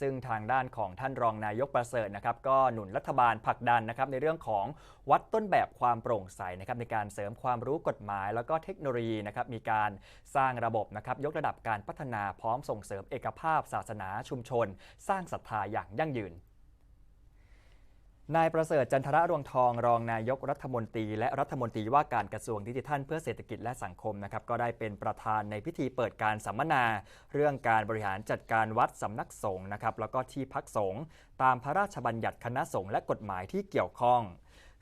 ซึ่งทางด้านของท่านรองนายกประเสริฐนะครับก็หนุนรัฐบาลผลักดันนะครับในเรื่องของวัดต้นแบบความโปร่งใสนะครับในการเสริมความรู้กฎหมาย แล้วก็เทคโนโลยีนะครับมีการสร้างระบบนะครับยกระดับการพัฒนาพร้อมส่งเสริมเอกภาพศาสนาชุมชน สร้างศรัทธาอย่างยั่งยืน นายประเสริฐจันทระรวงทองรองนายกรัฐมนตรี และรัฐมนตรีว่าการกระทรวงดิจิทัลเพื่อเศรษฐกิจและสังคมนะครับก็ได้เป็นประธานในพิธีเปิดการสัมมนา เรื่องการบริหารจัดการวัดสำนักสงฆ์นะครับแล้วก็ที่พักสงฆ์ตามพระราชบัญญัติคณะสงฆ์และกฎหมายที่เกี่ยวข้อง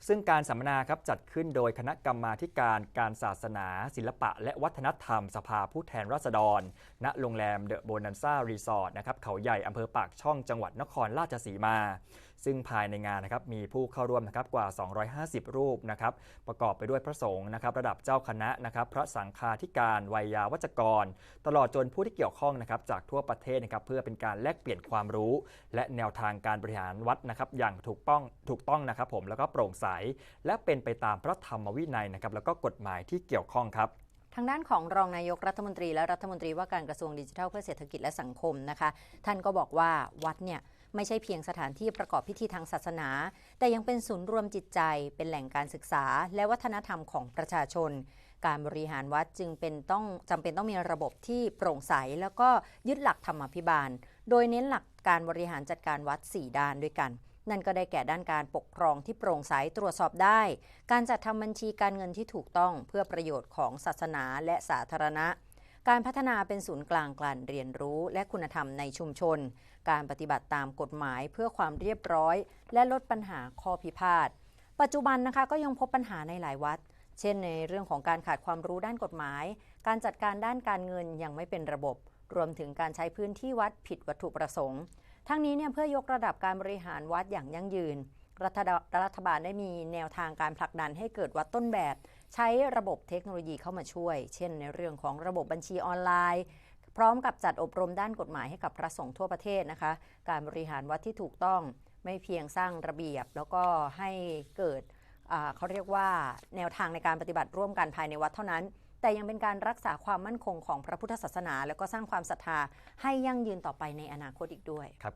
ซึ่งการสัมมนาครับจัดขึ้นโดยคณะกรรมาการการศาสนา ศิลปะ และวัฒนธรรมสภาผู้แทนราษฎร ณโรงแรมเดอะโบนันซ่ารีสอร์ทนะครับเขาใหญ่อำเภอปากช่องจังหวัดนครราชสีมา ซึ่งภายในงานนะครับมีผู้เข้าร่วมนะครับกว่า 250 รูปนะครับประกอบไปด้วยพระสงฆ์นะครับระดับเจ้าคณะนะครับพระสังฆาธิการวัยยาวัจกร ตลอดจนผู้ที่เกี่ยวข้องนะครับจากทั่วประเทศนะครับเพื่อเป็นการแลกเปลี่ยนความรู้ และแนวทางการบริหารวัดนะครับอย่างถูกต้องถูกต้องนะครับผมแล้วก็โปร่งใส และเป็นไปตามพระธรรมวินัยนะครับแล้วก็กฎหมายที่เกี่ยวข้องครับทางด้านของรองนายกรัฐมนตรีและรัฐมนตรีว่าการกระทรวงดิจิทัลเพื่อเศรษฐกิจและสังคมนะคะ ท่านก็บอกว่าวัดเนี่ย ไม่ใช่เพียงสถานที่ประกอบพิธีทางศาสนา แต่ยังเป็นศูนย์รวมจิตใจ เป็นแหล่งการศึกษา และวัฒนธรรมของประชาชน การบริหารวัดจึงเป็นต้องจำเป็นต้องมีระบบที่โปร่งใส แล้วก็ยึดหลักธรรมพิบาล โดยเน้นหลักการบริหารจัดการวัด 4 ด้านด้วยกันนั่นก็ได้แก่ด้านการปกครองที่โปร่งใสตรวจสอบได้ การจัดทำบัญชีการเงินที่ถูกต้องเพื่อประโยชน์ของศาสนาและสาธารณะ การพัฒนาเป็นศูนย์กลางการเรียนรู้ และคุณธรรมในชุมชน การปฏิบัติตามกฎหมายเพื่อความเรียบร้อย และลดปัญหาข้อพิพาท ปัจจุบันนะคะก็ยังพบปัญหาในหลายวัด เช่นในเรื่องของการขาดความรู้ด้านกฎหมาย การจัดการด้านการเงินยังไม่เป็นระบบ รวมถึงการใช้พื้นที่วัดผิดวัตถุประสงค์ ทั้งนี้เนี่ยเพื่อยกระดับการบริหารวัดอย่างยั่งยืน รัฐรัฐบาลได้มีแนวทางการผลักดันให้เกิดวัดต้นแบบ ใช้ระบบเทคโนโลยีเข้ามาช่วย เช่น ในเรื่องของระบบบัญชีออนไลน์ พร้อมกับจัดอบรมด้านกฎหมายให้กับพระสงฆ์ทั่วประเทศนะคะ การบริหารวัดที่ถูกต้องไม่เพียงสร้างระเบียบ แล้วก็ให้เกิดเขาเรียกว่าแนวทางในการปฏิบัติร่วมกันภายในวัดเท่านั้น แต่ยังเป็นการรักษาความมั่นคงของพระพุทธศาสนา แล้วก็สร้างความศรัทธาให้ยั่งยืนต่อไปในอนาคตอีกด้วย ครับ